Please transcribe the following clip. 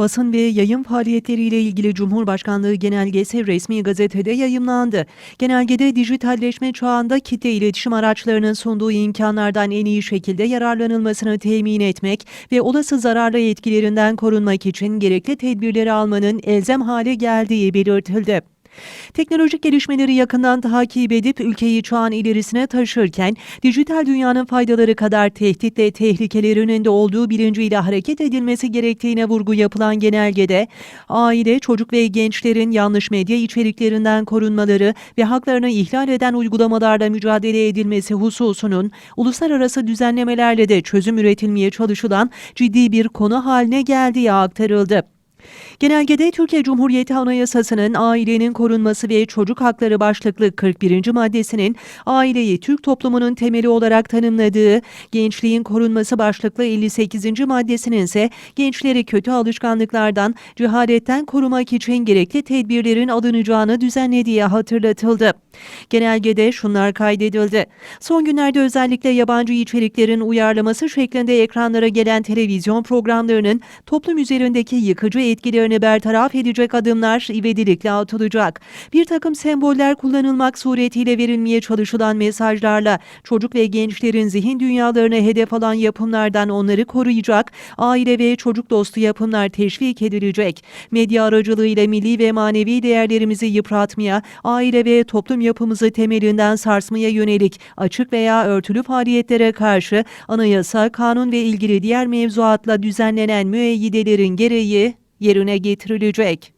Basın ve yayın faaliyetleriyle ilgili Cumhurbaşkanlığı genelgesi resmi gazetede yayımlandı. Genelgede dijitalleşme çağında kitle iletişim araçlarının sunduğu imkanlardan en iyi şekilde yararlanılmasını temin etmek ve olası zararlı etkilerinden korunmak için gerekli tedbirleri almanın elzem hale geldiği belirtildi. Teknolojik gelişmeleri yakından takip edip ülkeyi çağın ilerisine taşırken dijital dünyanın faydaları kadar tehdit ve tehlikelerinin de olduğu bilinciyle hareket edilmesi gerektiğine vurgu yapılan genelgede aile, çocuk ve gençlerin yanlış medya içeriklerinden korunmaları ve haklarını ihlal eden uygulamalarla mücadele edilmesi hususunun uluslararası düzenlemelerle de çözüm üretilmeye çalışılan ciddi bir konu haline geldiği aktarıldı. Genelgede Türkiye Cumhuriyeti Anayasası'nın ailenin korunması ve çocuk hakları başlıklı 41. maddesinin aileyi Türk toplumunun temeli olarak tanımladığı, gençliğin korunması başlıklı 58. maddesinin ise gençleri kötü alışkanlıklardan, cehaletten korumak için gerekli tedbirlerin alınacağını düzenlediği hatırlatıldı. Genelgede şunlar kaydedildi. Son günlerde özellikle yabancı içeriklerin uyarlaması şeklinde ekranlara gelen televizyon programlarının toplum üzerindeki yıkıcı etkilerini bertaraf edecek adımlar ivedilikle atılacak. Bir takım semboller kullanılmak suretiyle verilmeye çalışılan mesajlarla çocuk ve gençlerin zihin dünyalarını hedef alan yapımlardan onları koruyacak, aile ve çocuk dostu yapımlar teşvik edilecek. Medya aracılığıyla milli ve manevi değerlerimizi yıpratmaya, aile ve toplum yapımızı temelinden sarsmaya yönelik açık veya örtülü faaliyetlere karşı anayasa, kanun ve ilgili diğer mevzuatla düzenlenen müeyyidelerin gereği yerine getirilecek.